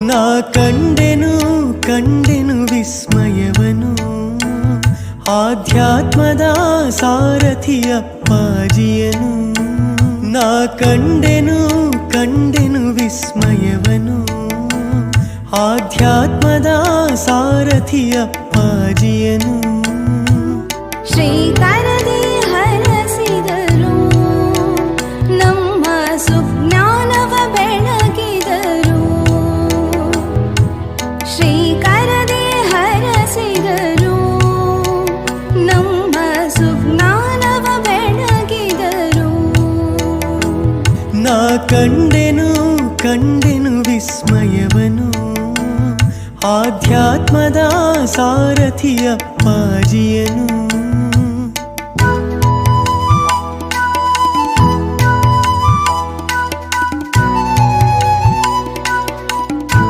ನಾ ಕಂಡೆನು ಕಂಡೆನು ವಿಸ್ಮಯವನು ಆಧ್ಯಾತ್ಮದ ಸಾರಥಿಯಪ್ಪಾಜಿಯನು ನಾ ಕಂಡೆನು ಕಂಡೆನು ವಿಸ್ಮಯವನು ಆಧ್ಯಾತ್ಮದ ಸಾರಥಿಯಪ್ಪಾಜಿಯನು ಶ್ರೀಕರದಿ ಕಂಡೆನು ಕಂಡೆನು ವಿಸ್ಮಯವನು. ಆಧ್ಯಾತ್ಮದ ಸಾರಥಿಯಪ್ಪಾಜಿಯನು